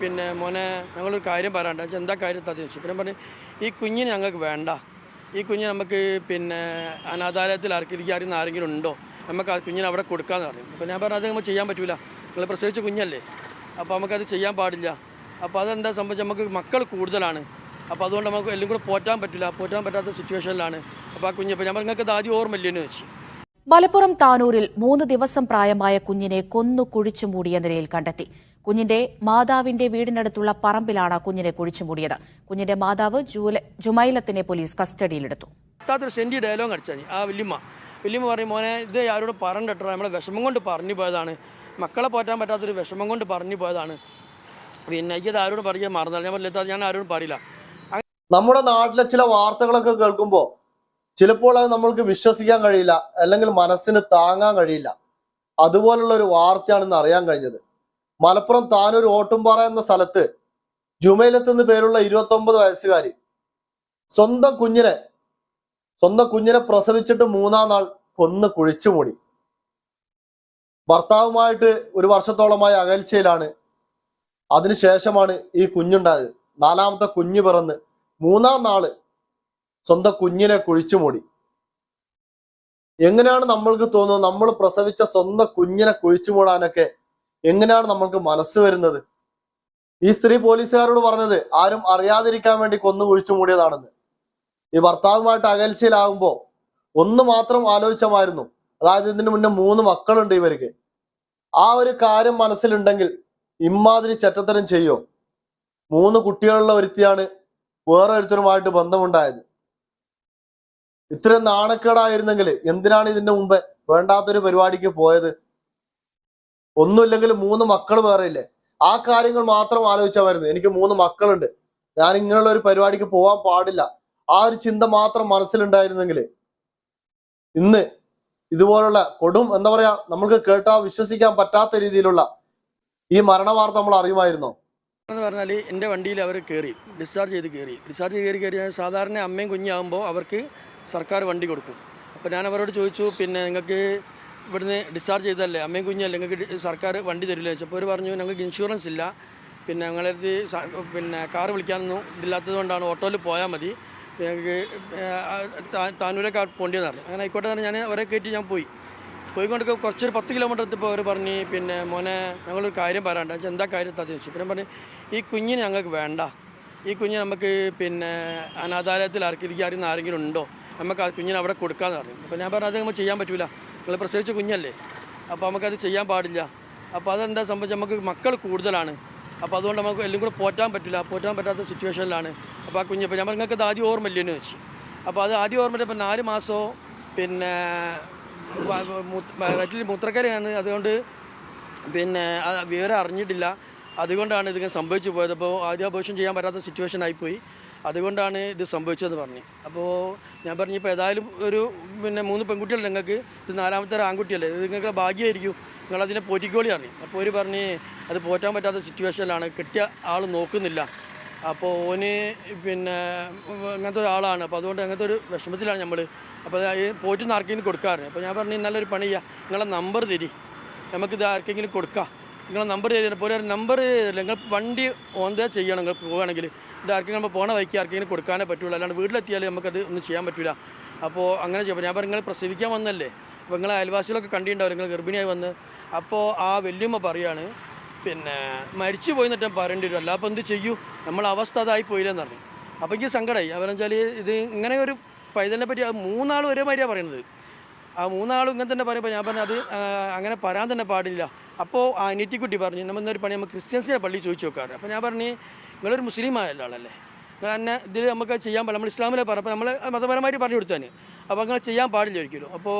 പിന്നെ മോനെ ഞങ്ങളൊരു കാര്യം പറയാണ്ട് എന്താ കാര്യം തത്തി വെച്ചു പിന്നെ പറഞ്ഞു ഈ കുഞ്ഞിന് ഞങ്ങൾക്ക് വേണ്ട. ഈ കുഞ്ഞ് നമുക്ക് പിന്നെ അനാഥാലയത്തിൽ ആർക്കിരിക്കുക അറിയുന്ന ആരെങ്കിലും ഉണ്ടോ? നമുക്ക് ആ കുഞ്ഞിനെ അവിടെ കൊടുക്കാമെന്ന് പറയും അപ്പോൾ ഞാൻ പറഞ്ഞു അത് നമ്മൾ ചെയ്യാൻ പറ്റില്ല നിങ്ങൾ പ്രസവിച്ച കുഞ്ഞല്ലേ? അപ്പോൾ നമുക്കത് ചെയ്യാൻ പാടില്ല. അപ്പോൾ അതെന്താ സംബന്ധിച്ച് നമുക്ക് മക്കൾ കൂടുതലാണ്. അപ്പോൾ അതുകൊണ്ട് നമുക്ക് എല്ലാം കൂടെ പോറ്റാൻ പറ്റില്ല പോറ്റാൻ പറ്റാത്ത സിറ്റുവേഷനിലാണ് അപ്പോൾ ആ കുഞ്ഞ് അപ്പോൾ ഞാൻ പറഞ്ഞു, നിങ്ങൾക്ക് അത് ആദ്യം ഓർമ്മയില്ലെന്ന് വെച്ചു മലപ്പുറം താനൂരിൽ മൂന്ന് ദിവസം പ്രായമായ കുഞ്ഞിനെ കൊന്നു കുഴിച്ചു മൂടിയ നിലയിൽ കണ്ടെത്തി. കുഞ്ഞിന്റെ മാതാവിന്റെ വീടിനടുത്തുള്ള പറമ്പിലാണ് കുഞ്ഞിനെ കുഴിച്ചു മൂടിയത് കുഞ്ഞിന്റെ മാതാവ് ജൂല- ജുമൈലത്തിനെ പോലീസ് കസ്റ്റഡിയിലെടുത്തു. സെന്റി ഡയലോഗ് അടിച്ചാൽ ആ വല്യമ്മ. വല്യമ്മ പറയും മോനെ ഇത് ആരോട് പറഞ്ഞിട്ടോ നമ്മളെ വിഷമം കൊണ്ട് പറഞ്ഞു പോയതാണ്. മക്കളെ പോറ്റാൻ പറ്റാത്തൊരു വിഷമം കൊണ്ട് പറഞ്ഞു പോയതാണ്. പിന്നെ എനിക്കത് ആരോടും പറയാൻ മറന്നാൽ ഞാൻ പറഞ്ഞില്ല ഞാൻ ആരോടും പറയില്ല. നമ്മുടെ നാട്ടിലെ ചില വാർത്തകളൊക്കെ കേൾക്കുമ്പോൾ ചിലപ്പോൾ അത് നമ്മൾക്ക് വിശ്വസിക്കാൻ കഴിയില്ല അല്ലെങ്കിൽ മനസ്സിന് താങ്ങാൻ കഴിയില്ല. അതുപോലുള്ള ഒരു വാർത്തയാണെന്ന് അറിയാൻ കഴിഞ്ഞത്. മലപ്പുറം താനൂർ ഓട്ടുംപാറ എന്ന സ്ഥലത്ത് ജുമൈലത്ത് എന്ന് പേരുള്ള ഇരുപത്തി ഒമ്പത് വയസ്സുകാരി സ്വന്തം കുഞ്ഞിനെ സ്വന്തം കുഞ്ഞിനെ പ്രസവിച്ചിട്ട് മൂന്നാം നാൾ കൊന്ന് കുഴിച്ചുമൂടി ഭർത്താവുമായിട്ട് ഒരു വർഷത്തോളമായ അകൽച്ചയിലാണ്. അതിനുശേഷമാണ് ഈ കുഞ്ഞുണ്ടായത്. നാലാമത്തെ കുഞ്ഞ് പിറന്ന് മൂന്നാം നാൾ സ്വന്തം കുഞ്ഞിനെ കുഴിച്ചു മൂടി. എങ്ങനെയാണ് നമ്മൾക്ക് തോന്നുന്നത്? നമ്മൾ പ്രസവിച്ച സ്വന്തം കുഞ്ഞിനെ കുഴിച്ചു മൂടാനൊക്കെ എങ്ങനെയാണ് നമ്മൾക്ക് മനസ്സ് വരുന്നത്? ഈ സ്ത്രീ പോലീസുകാരോട് പറഞ്ഞത് ആരും അറിയാതിരിക്കാൻ വേണ്ടി കൊന്നു കുഴിച്ചു മൂടിയതാണെന്ന്. ഈ ഭർത്താവുമായിട്ട് അകൽച്ചയിലാകുമ്പോൾ ഒന്ന് മാത്രം ആലോചിച്ചമായിരുന്നു. അതായത് ഇതിന് മുന്നേ മൂന്ന് മക്കളുണ്ട് ഇവർക്ക്. ആ ഒരു കാര്യം മനസ്സിലുണ്ടെങ്കിൽ ഇമാതിരി ചെറ്റത്തരം ചെയ്യോ? മൂന്ന് കുട്ടികളുള്ള ഒരുത്തിയാണ് വേറെ ഒരുത്തരുമായിട്ട് ബന്ധമുണ്ടായത്. ഇത്രയും നാണക്കേടായിരുന്നെങ്കിൽ എന്തിനാണ് ഇതിന്റെ മുമ്പ് വേണ്ടാത്തൊരു പരിപാടിക്ക് പോയത്? ഒന്നുമില്ലെങ്കിൽ മൂന്ന് മക്കൾ വേറെ ഇല്ലേ? ആ കാര്യങ്ങൾ മാത്രം ആലോചിച്ചാൽ ആലോചിച്ചായിരുന്നു എനിക്ക് മൂന്ന് മക്കളുണ്ട്. ഞാൻ ഇങ്ങനെയുള്ള ഒരു പരിപാടിക്ക് പോകാൻ പാടില്ല. ആ ഒരു ചിന്ത മാത്രം മനസ്സിലുണ്ടായിരുന്നെങ്കിൽ ഇന്ന് ഇതുപോലുള്ള കൊടും എന്താ പറയാ നമുക്ക് കേട്ടാ വിശ്വസിക്കാൻ പറ്റാത്ത രീതിയിലുള്ള ഈ മരണ വാർത്ത നമ്മൾ അറിയുമായിരുന്നോ? എന്ന് പറഞ്ഞാൽ എന്റെ വണ്ടിയിൽ അവർ കയറി ഡിസ്ചാർജ് ചെയ്ത് കയറി. ഡിസ്ചാർജ് കയറി കയറി സാധാരണ അമ്മയും കുഞ്ഞാകുമ്പോൾ അവർക്ക് സർക്കാർ വണ്ടി കൊടുക്കും. അപ്പോൾ ഞാൻ അവരോട് ചോദിച്ചു പിന്നെ നിങ്ങൾക്ക് ഇവിടുന്ന് ഡിസ്ചാർജ് ചെയ്തതല്ലേ? അമ്മയും കുഞ്ഞല്ലേ നിങ്ങൾക്ക് സർക്കാർ വണ്ടി തരില്ലേ? ചോദിച്ചപ്പോൾ അവർ പറഞ്ഞു ഞങ്ങൾക്ക് ഇൻഷുറൻസ് ഇല്ല. പിന്നെ ഞങ്ങളടുത്ത് സ- പിന്നെ കാർ വിളിക്കാനൊന്നും ഇതില്ലാത്തത് കൊണ്ടാണ് ഓട്ടോയിൽ പോയാൽ മതി. ഞങ്ങൾക്ക് താനൂരെ കാർ പോണ്ടിയെന്ന് പറഞ്ഞു. അങ്ങനെ ആയിക്കോട്ടെ തന്നെ ഞാൻ അവരെ കയറ്റി ഞാൻ പോയി. പോയിക്കൊണ്ടൊക്കെ കുറച്ചൊരു പത്ത് കിലോമീറ്റർ എത്തിയപ്പോൾ അവർ പറഞ്ഞ് പിന്നെ മോനെ ഞങ്ങളൊരു കാര്യം പറയാണ്ട്. വെച്ചാൽ എന്താ കാര്യം തതി വെച്ചു പിന്നെ പറഞ്ഞ് ഈ കുഞ്ഞിന് ഞങ്ങൾക്ക് വേണ്ട. ഈ കുഞ്ഞ് നമുക്ക് പിന്നെ അനാഥാലയത്തിൽ ആർക്കിരിക്കും ആരെങ്കിലും ഉണ്ടോ? നമുക്ക് ആ കുഞ്ഞിനെ അവിടെ കൊടുക്കാമെന്ന് പറഞ്ഞു. അപ്പോൾ ഞാൻ പറഞ്ഞത് നമ്മൾ ചെയ്യാൻ പറ്റൂല. നിങ്ങൾ പ്രസവിച്ച കുഞ്ഞല്ലേ? അപ്പോൾ നമുക്കത് ചെയ്യാൻ പാടില്ല. അപ്പോൾ അതെന്താ സംബന്ധിച്ച് നമുക്ക് മക്കൾ കൂടുതലാണ്. അപ്പോൾ അതുകൊണ്ട് നമുക്ക് എല്ലാം കൂടെ പോറ്റാൻ പറ്റില്ല. പോറ്റാൻ പറ്റാത്ത സിറ്റുവേഷനിലാണ് അപ്പോൾ ആ കുഞ്ഞ് ഞാൻ നിങ്ങൾക്ക് അത് ആദ്യം ഓർമ്മയില്ലെന്ന് വെച്ച്. അപ്പോൾ അത് ആദ്യം ഓർമ്മ ഇപ്പോൾ നാല് മാസമോ പിന്നെ വയറ്റിൽ മൂത്രക്കരയാണ്. അതുകൊണ്ട് പിന്നെ വിവരം അറിഞ്ഞിട്ടില്ല. അതുകൊണ്ടാണ് ഇതിങ്ങനെ സംഭവിച്ചു പോയത്. അപ്പോൾ ആദ്യം അപേക്ഷം ചെയ്യാൻ പറ്റാത്ത സിറ്റുവേഷൻ ആയിപ്പോയി. അതുകൊണ്ടാണ് ഇത് സംഭവിച്ചതെന്ന് പറഞ്ഞു. അപ്പോൾ ഞാൻ പറഞ്ഞു ഇപ്പോൾ ഏതായാലും ഒരു പിന്നെ മൂന്ന് പെൺകുട്ടികൾ നിങ്ങൾക്ക്. ഇത് നാലാമത്തെ ആൺകുട്ടിയല്ലേ. ഇത് നിങ്ങൾക്ക് ഭാഗ്യമായിരിക്കും നിങ്ങളതിനെ പോറ്റിക്കോളി അറിഞ്ഞു അപ്പോൾ ഒരു പറഞ്ഞ് അത് പോറ്റാൻ പറ്റാത്ത സിറ്റുവേഷനിലാണ്. കിട്ടിയ ആൾ നോക്കുന്നില്ല. അപ്പോൾ ഓന് പിന്നെ അങ്ങനത്തെ ഒരാളാണ്. അപ്പോൾ അതുകൊണ്ട് അങ്ങനത്തെ ഒരു വിഷമത്തിലാണ് നമ്മൾ അപ്പോൾ അത് പോറ്റുന്ന ആർക്കെങ്കിലും കൊടുക്കാറ്. അപ്പോൾ ഞാൻ പറഞ്ഞു നല്ലൊരു പണി ചെയ്യുക നിങ്ങളെ നമ്പർ തരി. നമുക്കിത് ആർക്കെങ്കിലും കൊടുക്കാം. നിങ്ങളെ നമ്പർ തരുന്ന പോലെ നമ്പർ നിങ്ങൾ വണ്ടി ഓന്തേ ചെയ്യണം നിങ്ങൾ പോവുകയാണെങ്കിൽ. ഇത് ആർക്കെങ്കിലും നമ്മൾ പോണ വൈക്കി ആർക്കെങ്കിലും കൊടുക്കാനേ പറ്റുള്ളൂ. അല്ലാണ്ട് വീട്ടിലെത്തിയാൽ നമുക്കത് ഒന്നും ചെയ്യാൻ പറ്റില്ല അപ്പോൾ അങ്ങനെ ചെയ്യാം. ഞാൻ പറഞ്ഞു നിങ്ങൾ പ്രസവിക്കാൻ വന്നല്ലേ? അപ്പോൾ നിങ്ങളെ അയൽവാസികളൊക്കെ കണ്ടിട്ടുണ്ടാവും നിങ്ങൾ ഗർഭിണിയായി വന്ന്. അപ്പോൾ ആ വല്യമ്മ പറയാണ് പിന്നെ മരിച്ചു പോയി എന്നിട്ട് പറയേണ്ടി വരും. അല്ല അപ്പോൾ എന്ത് ചെയ്യൂ? നമ്മളെ അവസ്ഥ അതായി പോയില്ലെന്ന് പറഞ്ഞു. അപ്പോൾ എനിക്ക് സങ്കടമായി അവരെന്ന് വെച്ചാൽ ഇത് ഇങ്ങനെ ഒരു പൈതലിനെ പറ്റി മൂന്നാളും ഒരേ മാതിരിയാണ് പറയുന്നത് ആ മൂന്നാളും ഇങ്ങനെ തന്നെ പറയുമ്പോൾ ഞാൻ പറഞ്ഞു അത് അങ്ങനെ പറയാൻ തന്നെ പാടില്ല. അപ്പോൾ ആ അനിയറ്റിക്കുട്ടി പറഞ്ഞു നമ്മൾ ഇന്നൊരു പണി നമ്മൾ ക്രിസ്ത്യൻസിനെ പള്ളി ചോദിച്ചു നോക്കാറ് അപ്പോൾ ഞാൻ പറഞ്ഞു നിങ്ങളൊരു മുസ്ലിം ആയ ആളല്ലേ നിങ്ങൾ എന്നെ ഇതിൽ നമുക്ക് ചെയ്യാൻ പാടില്ല നമ്മൾ ഇസ്ലാമിലെ പറഞ്ഞു അപ്പോൾ നമ്മൾ മതപരമായിട്ട് പറഞ്ഞു കൊടുത്താൽ അപ്പോൾ അങ്ങനെ ചെയ്യാൻ പാടില്ല ഒരിക്കലും. അപ്പോൾ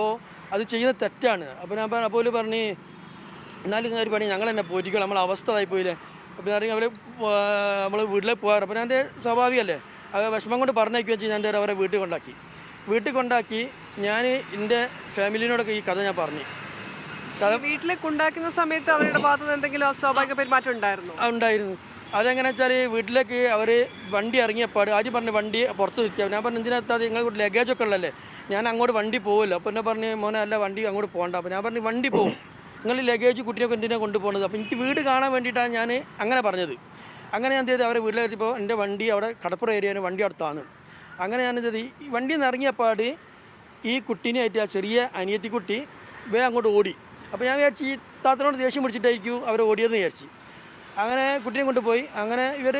അത് ചെയ്യുന്ന തെറ്റാണ്. അപ്പോൾ ഞാൻ പറഞ്ഞു അപ്പോൾ പറഞ്ഞു എന്നാലും ഇങ്ങനെ ഒരു പണി ഞങ്ങൾ തന്നെ പോറ്റിക്കണം നമ്മളെ അവസ്ഥ ആയി പോയില്ലേ? അപ്പോൾ ഞാൻ അവർ നമ്മൾ വീട്ടിലേക്ക് പോകാറ്. അപ്പോൾ ഞാൻ എന്റെ സ്വാഭാവികമല്ലേ അത് വിഷമം കൊണ്ട് പറഞ്ഞേക്കുകയും ചെയ്യും ഞാൻ അവരെ വീട്ടിൽ കൊണ്ടാക്കി. വീട്ടിൽ കൊണ്ടാക്കി ഞാൻ എന്റെ ഫാമിലിനോടൊക്കെ ഈ കഥ ഞാൻ പറഞ്ഞു. വീട്ടിലേക്ക് ഉണ്ടാക്കുന്ന സമയത്ത് അവരുടെ ഭാഗത്ത് നിന്ന് എന്തെങ്കിലും അസ്വാഭാവിക പെരുമാറ്റം ഉണ്ടായിരുന്നു? ഉണ്ടായിരുന്നു. അതെങ്ങനെ വെച്ചാൽ വീട്ടിലേക്ക് അവർ വണ്ടി ഇറങ്ങിയപ്പാട് ആദ്യം പറഞ്ഞു വണ്ടി പുറത്ത് നിൽക്കുക ഞാൻ പറഞ്ഞു എന്തിനകത്താതെ നിങ്ങൾ ലഗേജ് ഒക്കെ ഉള്ളല്ലേ ഞാൻ അങ്ങോട്ട് വണ്ടി പോകുമല്ലോ അപ്പോൾ എന്നെ പറഞ്ഞു മോനെ അല്ല വണ്ടി അങ്ങോട്ട് പോകണ്ട. അപ്പോൾ ഞാൻ പറഞ്ഞു വണ്ടി പോകും നിങ്ങൾ ലഗേജ് കുട്ടിയൊക്കെ എന്തിനാണ് കൊണ്ടുപോകുന്നത്? അപ്പോൾ എനിക്ക് വീട് കാണാൻ വേണ്ടിയിട്ടാണ് ഞാൻ അങ്ങനെ പറഞ്ഞത്. അങ്ങനെ ഞാൻ ചെയ്തത് അവരെ വീട്ടിലെത്തിയപ്പോൾ എന്റെ വണ്ടി അവിടെ കടപ്പുറ ഏരിയയാണ് വണ്ടി അടുത്താണ്. അങ്ങനെ ഞാൻ ചെയ്തത് ചെയ്തു? ഈ വണ്ടിയിൽ നിന്ന് ഇറങ്ങിയപ്പാട് ഈ കുട്ടീനെ ആയിട്ട് ആ ചെറിയ അനിയത്തിക്കുട്ടി വേ അങ്ങോട്ട് ഓടി. അപ്പോൾ ഞാൻ വിചാരിച്ചു ഈ താത്തനോട് ദേഷ്യം പിടിച്ചിട്ടായിരിക്കും അവർ ഓടിയതെന്ന് വിചാരിച്ചു. അങ്ങനെ കുട്ടിയെ കൊണ്ടുപോയി. അങ്ങനെ ഇവർ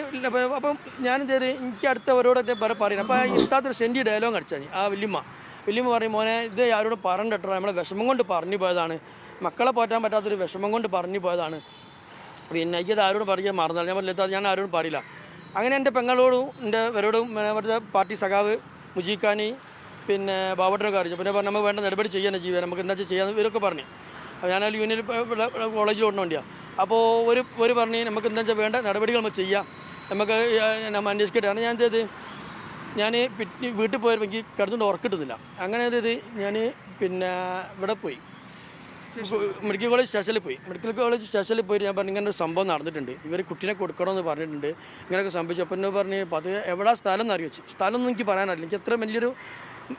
അപ്പം ഞാനും ചെയ്ത് എനിക്ക് അടുത്തവരോടൊക്കെ പറ പറയുന്നത് അപ്പോൾ ഈ താത്തൊരു സെന്റി ഡയലോഗ് അടിച്ചാൽ ആ വലിയമ്മ. വലിയമ്മ പറയും മോനെ ഇത് ആരോടും പറഞ്ഞിട്ടോ നമ്മളെ വിഷമം കൊണ്ട് പറഞ്ഞു പോയതാണ്. മക്കളെ പോറ്റാൻ പറ്റാത്തൊരു വിഷമം കൊണ്ട് പറഞ്ഞു പോയതാണ്. പിന്നെ എനിക്കത് ആരോടും പറയുക മറന്നാൽ ഞാൻ പറഞ്ഞില്ല ഞാൻ ആരോടും പറയില്ല. അങ്ങനെ എന്റെ പെങ്ങളോടും എന്റെ ഇവരോടും അവരുടെ പാർട്ടി സഖാവ് മുജീഖാനി പിന്നെ ബാബട്ടനൊക്കെ അറിയിച്ചു. പിന്നെ പറഞ്ഞു നമുക്ക് വേണ്ട നടപടി ചെയ്യാൻ ചെയ്യുക നമുക്ക് എന്താ ചെയ്യാമെന്ന് ഇവരൊക്കെ പറഞ്ഞു. അപ്പോൾ ഞാൻ യൂണിയൻ കോളേജിൽ ഓടണ വേണ്ടിയാണ് അപ്പോൾ ഒരു ഒരു പറഞ്ഞ് നമുക്ക് എന്താ വെച്ചാൽ വേണ്ട നടപടികൾ നമ്മൾ ചെയ്യാം. നമുക്ക് നമ്മൾ അന്വേഷിക്കട്ടെ. ഞാൻ എന്ത് ചെയ്ത്? ഞാൻ പിറ്റ് വീട്ടിൽ പോയപ്പോൾ എനിക്ക് കിടന്നുകൊണ്ട് ഉറക്കിട്ടുന്നില്ല അങ്ങനെ എന്ത് ചെയ്ത്? ഞാൻ പിന്നെ ഇവിടെ പോയി. മെഡിക്കൽ കോളേജ് സ്റ്റേഷനിൽ പോയി. മെഡിക്കൽ കോളേജ് സ്റ്റേഷനിൽ പോയി ഞാൻ പറഞ്ഞു ഇങ്ങനെ ഒരു സംഭവം നടന്നിട്ടുണ്ട്. ഇവർ കുട്ടീനെ കൊടുക്കണമെന്ന് പറഞ്ഞിട്ടുണ്ട്. ഇങ്ങനെയൊക്കെ സംഭവിച്ചു അപ്പം എന്നെ പറഞ്ഞ് പത്ത് എവിടെ സ്ഥലം? എന്ന് അറിയിച്ചു സ്ഥലം ഒന്നും എനിക്ക് പറയാനറിയില്ല. എനിക്ക് എത്ര വലിയൊരു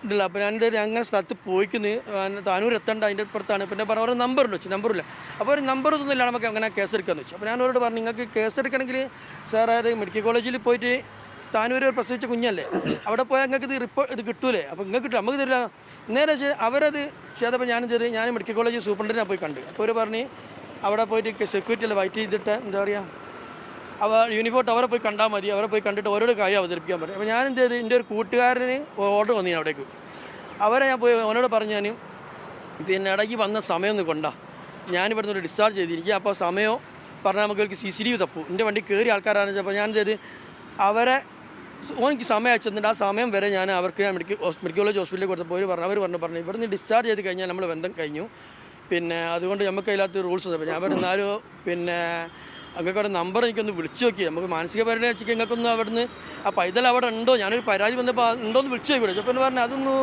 ഇതില്ല അപ്പോൾ ഞാൻ എന്തായാലും അങ്ങനെ സ്ഥലത്ത് പോയിക്കുന്നു. താനൂർ എത്തേണ്ട അതിന്റെ അപ്പുറത്താണ് പിന്നെ പറഞ്ഞ ഓരോ ഉണ്ട് വെച്ചു നമ്പറില്ല അപ്പോൾ ഒരു നമ്പർ ഒന്നും ഇല്ല നമുക്ക് അങ്ങനെ കേസ് എടുക്കാമെന്ന് വെച്ചു. അപ്പോൾ ഞാൻ അവരോട് പറഞ്ഞു നിങ്ങൾക്ക് കേസ് എടുക്കണമെങ്കിൽ സാർ അതായത് മെഡിക്കൽ കോളേജിൽ പോയിട്ട് താനൂർ പ്രസവിച്ച കുഞ്ഞല്ലേ? അവിടെ പോയാൽ നിങ്ങൾക്ക് ഇത് റിപ്പോർട്ട് ഇത് കിട്ടൂലേ? അപ്പോൾ നിങ്ങൾക്ക് കിട്ടും നമുക്ക് തരില്ല നേരെ വെച്ചാൽ അവരത് ചെയ്തപ്പോൾ ഞാൻ ചെയ്ത് ഞാൻ മെഡിക്കൽ കോളേജ് സൂപ്രണ്ടിനെ പോയി കണ്ട്. അപ്പോൾ അവർ പറഞ്ഞ് അവിടെ പോയിട്ട് സെക്യൂരിറ്റി അല്ല വൈറ്റ് ചെയ്തിട്ട് എന്താ പറയുക അവ യൂണിഫോം അവരെ പോയി കണ്ടാൽ മതി. അവരെ പോയി കണ്ടിട്ട് ഓരോരോ കാര്യം അവതരിപ്പിക്കാൻ പറ്റും. അപ്പോൾ ഞാൻ എന്ത് ചെയ്ത് എന്റെ ഒരു കൂട്ടുകാരന് ഓർഡർ വന്നു അവിടേക്ക്. അവരെ ഞാൻ പോയി അവനോട് പറഞ്ഞു ഞാൻ പിന്നെ ഇടയ്ക്ക് വന്ന സമയം ഒന്ന് കൊണ്ടാ. ഞാനിവിടുന്ന് ഒരു ഡിസ്ചാർജ് ചെയ്തിരിക്കുക അപ്പോൾ സമയം പറഞ്ഞാൽ നമുക്ക് സി സി ടി വി തപ്പു. എന്റെ വണ്ടി കയറി ആൾക്കാരാണെന്ന് വെച്ചപ്പോൾ ഞാൻ ചെയ്ത് അവരെ ഓനിക്ക് സമയം അയച്ചിട്ടുണ്ട് ആ സമയം വരെ ഞാൻ അവർക്ക് ഞാൻ മെഡിക്കൽ മെഡിക്കൽ കോളേജ് ഹോസ്പിറ്റലിൽ കൊടുത്തപ്പോൾ അവർ പറഞ്ഞു അവർ പറഞ്ഞു പറഞ്ഞു ഇവിടുന്ന് ഡിസ്ചാർജ് ചെയ്ത് കഴിഞ്ഞാൽ നമ്മൾ ബന്ധം കഴിഞ്ഞു. പിന്നെ അതുകൊണ്ട് നമുക്ക് അതിനകത്ത് റൂൾസ് ഞാൻ പറഞ്ഞു എന്നാലും പിന്നെ അങ്ങക്ക് നമ്പർ എനിക്കൊന്ന് വിളിച്ചു നോക്കി നമുക്ക് മാനസിക പരിണയം വെച്ചിട്ട് നിങ്ങൾക്കൊന്ന് അവിടുന്ന് ആ പൈതൽ അവിടെ ഉണ്ടോ? ഞാനൊരു പരാതി വന്നപ്പോൾ ഉണ്ടോ എന്ന് വിളിച്ചു നോക്കി വിളിച്ചു അപ്പോൾ എന്നെ പറഞ്ഞു അതൊന്നും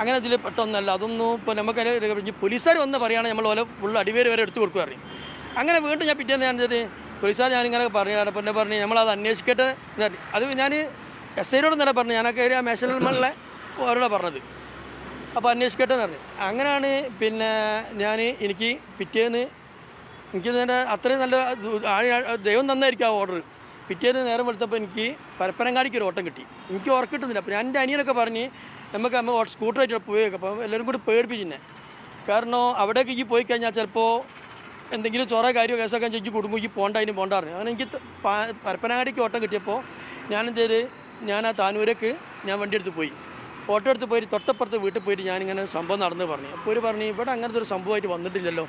അങ്ങനെ ഇതിൽ പെട്ടൊന്നല്ല. അതൊന്നും ഇപ്പോൾ നമുക്ക് അതിന് പോലീസുകാർ വന്ന് പറയുകയാണെങ്കിൽ നമ്മൾ ഓല ഫുൾ അടിവേര് വരെ എടുത്തു കൊടുക്കുക അറിയും അങ്ങനെ വീണ്ടും ഞാൻ പിറ്റേന്ന് ഞാൻ പോലീസുകാർ ഞാനിങ്ങനെ പറഞ്ഞു എന്നെ പറഞ്ഞു നമ്മളത് അന്വേഷിക്കട്ടെ. അത് ഞാൻ എസ് ഐനോട് തന്നെ പറഞ്ഞു ഞാനൊക്കെ ഒരു മേശലിലെ അവരോടാണ് പറഞ്ഞത്. അപ്പോൾ അന്വേഷിക്കട്ടെ എന്ന് പറഞ്ഞു. അങ്ങനെയാണ് പിന്നെ ഞാൻ എനിക്ക് പിറ്റേന്ന് എനിക്ക് തന്നെ അത്രയും നല്ല ദൈവം തന്നായിരിക്കും ആ ഓർഡർ. പിറ്റേന്ന് നേരം വെളുത്തപ്പോൾ എനിക്ക് പരപ്പനങ്ങാടിക്ക് ഒരു ഓട്ടം കിട്ടി. എനിക്ക് ഉറക്കിട്ടുന്നില്ല അപ്പോൾ ഞാൻ എന്റെ അനിയനൊക്കെ പറഞ്ഞ് നമുക്ക് അമ്മ സ്കൂട്ടറായിട്ട് പോയേക്കാം. അപ്പോൾ എല്ലാവരും കൂടി പേടിപ്പിച്ചിന്നെ കാരണം അവിടേക്ക് ഈ പോയി കഴിഞ്ഞാൽ ചിലപ്പോൾ എന്തെങ്കിലും ചൊറ കാര്യമോ കേസൊക്കെ ചെഞ്ചി കുടുംബം ഈ പോണ്ട അതിന് പോണ്ട അങ്ങനെ എനിക്ക് പരപ്പനങ്ങാടിക്ക് ഓട്ടം കിട്ടിയപ്പോൾ ഞാൻ എന്ത് ചെയ്ത്? ഞാൻ ആ താനൂരേക്ക് ഞാൻ വണ്ടി എടുത്ത് പോയി. ഓട്ടോ എടുത്ത് പോയി തൊട്ടപ്പുറത്ത് വീട്ടിൽ പോയിട്ട് ഞാനിങ്ങനെ സംഭവം നടന്ന് പറഞ്ഞു. അപ്പോൾ ഒരു പറഞ്ഞു ഇവിടെ അങ്ങനത്തെ ഒരു സംഭവമായിട്ട് വന്നിട്ടില്ലല്ലോ.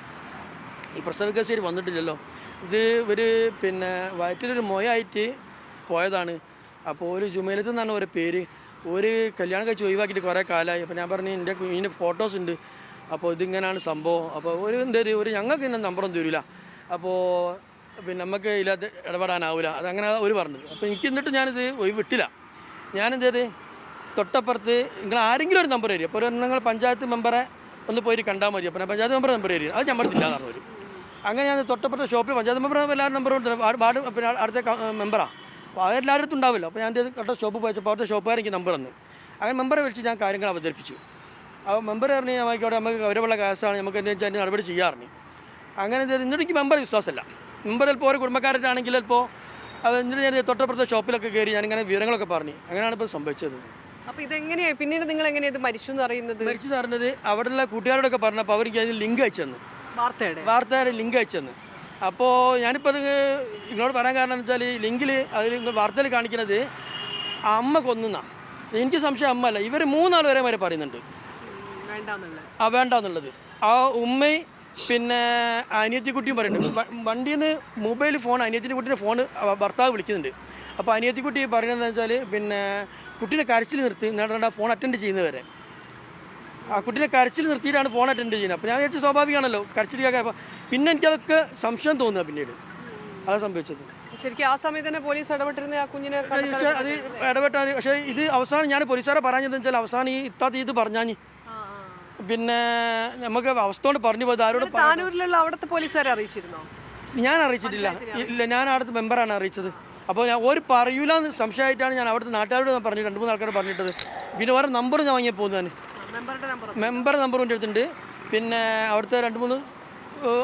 ഈ പ്രസവ കേസിൽ വന്നിട്ടില്ലല്ലോ. ഇത് ഇവർ പിന്നെ വയറ്റിലൊരു മൊയായിട്ട് പോയതാണ്. അപ്പോൾ ഒരു ജുമേലത്ത് നിന്നാണ് ഒരു പേര്. ഒരു കല്യാണം കഴിച്ച് ഒഴിവാക്കിയിട്ട് കുറേ കാലമായി അപ്പോൾ ഞാൻ പറഞ്ഞു എന്റെ കുഞ്ഞിന്റെ ഫോട്ടോസ് ഉണ്ട് അപ്പോൾ ഇതിങ്ങനെയാണ് സംഭവം. അപ്പോൾ ഒരു എന്തൊരു ഒരു ഞങ്ങൾക്ക് ഇന്ന നമ്പറൊന്നും തരില്ല അപ്പോൾ പിന്നെ നമുക്ക് ഇല്ലാത്ത ഇടപെടാനാവില്ല അതങ്ങനെ ഒരു പറഞ്ഞത് അപ്പോൾ എനിക്ക് എന്നിട്ട് ഞാനിത് വിട്ടില്ല. ഞാനെന്തേത് തൊട്ടപ്പുറത്ത് നിങ്ങൾ ആരെങ്കിലും ഒരു നമ്പർ തരും. അപ്പോൾ ഒരു നിങ്ങൾ പഞ്ചായത്ത് മെമ്പറെ ഒന്ന് പോയിട്ട് കണ്ടാൽ മതി. അപ്പോൾ പഞ്ചായത്ത് മെമ്പർ നമ്പർ തരും. അത് നമ്മൾ ഇല്ലാതാണ് പറഞ്ഞു അങ്ങനെ ഞാൻ തൊട്ടപ്പുറത്തെ ഷോപ്പിൽ പഞ്ചായത്ത് മെമ്പർ എല്ലാവരും നമ്പർ വാർഡ് പിന്നെ അടുത്ത മെമ്പറാണ് അപ്പോൾ അവരെല്ലാവരും അടുത്ത് ഉണ്ടാവില്ല. അപ്പോൾ ഞാൻ കട്ട ഷോപ്പ് പോയപ്പോൾ അവിടുത്തെ ഷോപ്പുകാർ എനിക്ക് നമ്പർ തന്നു. അങ്ങനെ മെമ്പറെ വിളിച്ച് ഞാൻ കാര്യങ്ങൾ അവതരിപ്പിച്ചു. അപ്പോൾ മെമ്പർ പറഞ്ഞു നമുക്കവിടെ നമുക്ക് ഗൗരവമുള്ള കേസാണ്. നമുക്ക് എന്താ വെച്ചാൽ നടപടി ചെയ്യാറുണ്ട് അങ്ങനെ എന്നിട്ട് എനിക്ക് മെമ്പർ വിശ്വാസമല്ല. മെമ്പർ ചിലപ്പോൾ ഓരോ കുടുംബക്കാരായിട്ടാണെങ്കിൽ ചിലപ്പോൾ അത് എന്നിട്ട് ഞാൻ തൊട്ടപ്പുറത്തെ ഷോപ്പിലൊക്കെ കയറി ഞാനിങ്ങനെ വിവരങ്ങളൊക്കെ പറഞ്ഞു. അങ്ങനെയാണ് ഇപ്പോൾ സംഭവിച്ചത്. അപ്പോൾ ഇതെങ്ങനെയാണ് പിന്നീട് നിങ്ങൾ എങ്ങനെയാണ് ഇത് മരിച്ചു എന്ന് അറിയുന്നത്? മരിച്ചു എന്ന് പറഞ്ഞത് അവിടെയുള്ള കൂട്ടുകാരോടൊക്കെ പറഞ്ഞപ്പോൾ അവർക്ക് അതിന് ലിങ്ക് അയച്ചു തന്നു. വാർത്തയുടെ? വാർത്തയുടെ ലിങ്ക് അയച്ചു തന്നു അപ്പോൾ ഞാനിപ്പോൾ അത് നിങ്ങളോട് പറയാൻ കാരണം എന്ന് വെച്ചാൽ ഈ ലിങ്കിൽ അതിൽ വാർത്തയിൽ കാണിക്കുന്നത് അമ്മ കൊന്നുന്ന. എനിക്ക് സംശയം അമ്മ അല്ല. ഇവർ മൂന്നാൾ വരെ വരെ പറയുന്നുണ്ട്. ആ വേണ്ട എന്നുള്ളത് ആ ഉമ്മയും പിന്നെ അനിയത്തിക്കുട്ടിയും പറയുന്നുണ്ട്. വണ്ടിയിൽ നിന്ന് മൊബൈൽ ഫോൺ അനിയത്തിന്റെ കുട്ടീന്റെ ഫോൺ ഭർത്താവ് വിളിക്കുന്നുണ്ട്. അപ്പോൾ അനിയത്തിക്കുട്ടി പറയുന്നത് വെച്ചാൽ പിന്നെ കുട്ടീനെ കരച്ചിൽ നിർത്തി നേടേണ്ട ഫോൺ അറ്റൻഡ് ചെയ്യുന്നവരെ. ആ കുട്ടീനെ കരച്ചിൽ നിർത്തിയിട്ടാണ് ഫോൺ അറ്റൻഡ് ചെയ്യുന്നത്. അപ്പോൾ ഞാൻ വിചാരിച്ചു സ്വാഭാവികമാണല്ലോ. കരച്ചിൽ കേൾക്കാൻ പിന്നെ എനിക്കതൊക്കെ സംശയം തോന്നുക പിന്നീട്. അതാണ് സംഭവിച്ചത്. ശരിക്കും ആ സമയത്ത് തന്നെ പോലീസ് ഇടപെട്ടിരുന്ന ആ കുഞ്ഞിനെ അത് ഇടപെട്ടാൽ പക്ഷേ ഇത് അവസാനം ഞാൻ പോലീസുകാരെ പറഞ്ഞതെന്ന് വെച്ചാൽ അവസാനം ഈ ഇത്താത്ത ഇത് പറഞ്ഞാൽ പിന്നെ നമുക്ക് അവസ്ഥ കൊണ്ട് പറഞ്ഞു പോയത് ആരോട് താനൂരിലുള്ള അവിടുത്തെ പോലീസുകാരെ അറിയിച്ചിരുന്നോ? ഞാൻ അറിയിച്ചിട്ടില്ല. ഇല്ല ഞാൻ അവിടുത്തെ മെമ്പറാണ് അറിയിച്ചത്. അപ്പോൾ ഞാൻ ഒരു പറയൂല എന്ന് സംശയമായിട്ടാണ് ഞാൻ അവിടുത്തെ നാട്ടുകാരോട് ഞാൻ പറഞ്ഞു രണ്ട് മൂന്ന് ആൾക്കാരോട് പറഞ്ഞിട്ടത്. പിന്നെ ഓരോ നമ്പർ ഞാൻ വാങ്ങിയാൽ പോകുന്നു ഞാൻ മെമ്പറുടെ മെമ്പർ നമ്പർ എന്റെ അടുത്തുണ്ട് പിന്നെ അവിടുത്തെ രണ്ട് മൂന്ന്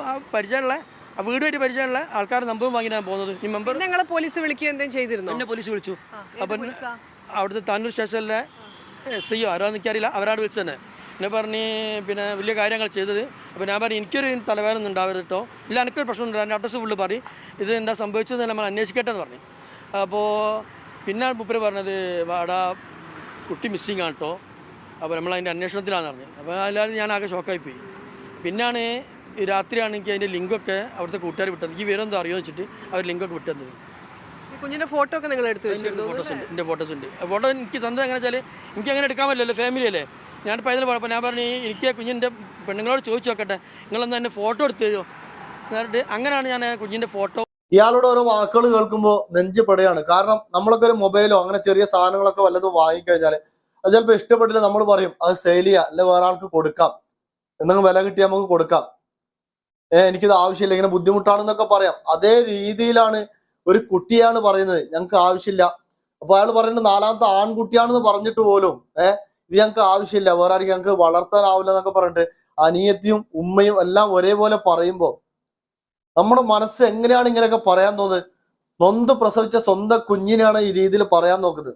ആ പരിചയമുള്ള ആ വീടുമായിട്ട് പരിചയമുള്ള ആൾക്കാരുടെ നമ്പറും വാങ്ങി ഞാൻ പോകുന്നത്. ഈ മെമ്പർ ഞങ്ങളെ പോലീസ് വിളിക്കുക എന്തെങ്കിലും ചെയ്തിരുന്നു? എന്നെ പോലീസ് വിളിച്ചു. അപ്പം? അവിടുത്തെ താനൂർ സ്റ്റേഷനിലെ എസ് ഐ ആരാന്ന് എനിക്കറിയില്ല. അവരാണ് വിളിച്ചത് തന്നെ എന്നെ പറഞ്ഞ് പിന്നെ വലിയ കാര്യങ്ങൾ ചെയ്തത്. അപ്പോൾ ഞാൻ പറഞ്ഞു എനിക്കൊരു തലവേദന ഒന്നും ഉണ്ടാവരുത് കേട്ടോ ഇല്ല എനിക്കൊരു പ്രശ്നം ഉണ്ടാവില്ല എന്റെ അഡ്രസ്സ് ഫുള്ള് പറയും ഇത് എന്താ സംഭവിച്ചത് നമ്മൾ അന്വേഷിക്കട്ടെ എന്ന് പറഞ്ഞു. അപ്പോൾ പിന്നെ മുപ്പര് പറഞ്ഞത് വാടാ കുട്ടി മിസ്സിങ് ആണ് കേട്ടോ അപ്പോൾ നമ്മൾ അതിന്റെ അന്വേഷണത്തിലാണ് അറിഞ്ഞത് അപ്പോൾ അല്ലാതെ ഞാൻ ആകെ ഷോക്കായി പോയി പിന്നാണ് ഈ രാത്രിയാണ് എനിക്ക് അതിന്റെ ലിങ്കൊക്കെ അവിടുത്തെ കൂട്ടുകാർ വിട്ടത്. ഈ വിവരം എന്താ അറിയുമോ വെച്ചിട്ട് അവർ ലിങ്കൊക്കെ വിട്ടത്. കുഞ്ഞിന്റെ കുഞ്ഞിന്റെ ഫോട്ടോ ഒക്കെ നിങ്ങൾ എടുത്ത് വെച്ചിരുന്നു ഫോട്ടോസ് ഉണ്ട് എന്റെ ഫോട്ടോസ് ഉണ്ട്. ഫോട്ടോ എനിക്ക് തന്നത് എങ്ങനെ വെച്ചാൽ എനിക്ക് അങ്ങനെ എടുക്കാൻ പറ്റില്ലല്ലോ ഫാമിലി അല്ലേ? ഞാനിപ്പോൾ അതിൽ പോയപ്പോൾ ഞാൻ പറഞ്ഞു എനിക്ക് കുഞ്ഞിന്റെ പെണ്ണുങ്ങളോട് ചോദിച്ചു നോക്കട്ടെ നിങ്ങളൊന്ന് എന്നെ ഫോട്ടോ എടുത്തു തരുമോ എന്നിട്ട് അങ്ങനെയാണ് ഞാൻ കുഞ്ഞിന്റെ ഫോട്ടോ ഇയാളുടെ ഓരോ വാക്കുകൾ കേൾക്കുമ്പോൾ നെഞ്ച് പെടുകയാണ് കാരണം നമ്മളൊക്കെ ഒരു മൊബൈലോ അങ്ങനെ ചെറിയ സാധനങ്ങളൊക്കെ വല്ലതും വാങ്ങിക്കഴിഞ്ഞാൽ അത് ചിലപ്പോൾ ഇഷ്ടപ്പെട്ടില്ല നമ്മൾ പറയും അത് സെയിൽ ചെയ്യാം അല്ലെ വേറെ ആൾക്ക് കൊടുക്കാം. എന്തെങ്കിലും വില കിട്ടിയാൽ നമുക്ക് കൊടുക്കാം. ഏഹ് എനിക്കിത് ആവശ്യമില്ല ഇങ്ങനെ ബുദ്ധിമുട്ടാണെന്നൊക്കെ പറയാം. അതേ രീതിയിലാണ് ഒരു കുട്ടിയാണ് പറയുന്നത് ഞങ്ങൾക്ക് ആവശ്യമില്ല. അപ്പൊ അയാൾ പറയുന്നത് നാലാമത്തെ ആൺകുട്ടിയാണെന്ന് പറഞ്ഞിട്ട് പോലും ഏഹ് ഇത് ഞങ്ങൾക്ക് ആവശ്യമില്ല വേറെ ആർക്കും ഞങ്ങൾക്ക് വളർത്താനാവില്ല എന്നൊക്കെ പറഞ്ഞിട്ട് അനിയത്തിയും ഉമ്മയും എല്ലാം ഒരേപോലെ പറയുമ്പോൾ നമ്മുടെ മനസ്സ് എങ്ങനെയാണ് ഇങ്ങനെയൊക്കെ പറയാൻ തോന്നുന്നത്? നൊന്ത് പ്രസവിച്ച സ്വന്തം കുഞ്ഞിനെയാണ് ഈ രീതിയിൽ പറയാൻ നോക്കുന്നത്.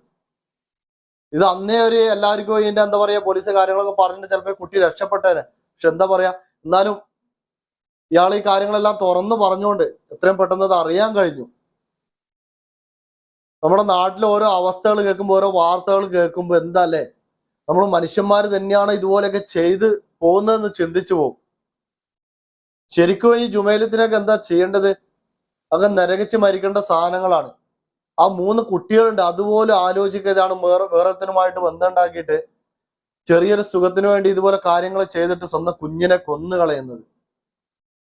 ഇത് അന്നേ ഒരു എല്ലാവർക്കും ഇതിന്റെ എന്താ പറയാ പോലീസ് കാര്യങ്ങളൊക്കെ പറഞ്ഞിട്ട് ചിലപ്പോൾ കുട്ടി രക്ഷപ്പെട്ടേനെ. പക്ഷെ എന്താ പറയാ എന്നാലും ഇയാൾ ഈ കാര്യങ്ങളെല്ലാം തുറന്നു പറഞ്ഞുകൊണ്ട് എത്രയും പെട്ടെന്ന് അത് അറിയാൻ കഴിഞ്ഞു. നമ്മുടെ നാട്ടിലെ ഓരോ അവസ്ഥകൾ കേൾക്കുമ്പോൾ ഓരോ വാർത്തകൾ കേൾക്കുമ്പോൾ എന്താ നമ്മൾ മനുഷ്യന്മാർ തന്നെയാണ് ഇതുപോലെയൊക്കെ ചെയ്ത് പോകുന്നതെന്ന് ചിന്തിച്ചു പോകും. ശരിക്കും ഈ ജുമേലത്തിനൊക്കെ എന്താ ചെയ്യേണ്ടത്? അതൊക്കെ നരകിച്ച് മരിക്കേണ്ട സാധനങ്ങളാണ്. ആ മൂന്ന് കുട്ടികളുണ്ട്. അതുപോലെ ആലോചിക്കാതാണ് വേറെ വേറെത്തനുമായിട്ട് ബന്ധമുണ്ടാക്കിയിട്ട് ചെറിയൊരു സുഖത്തിന് വേണ്ടി ഇതുപോലെ കാര്യങ്ങൾ ചെയ്തിട്ട് സ്വന്തം കുഞ്ഞിനെ കൊന്നു കളയുന്നത്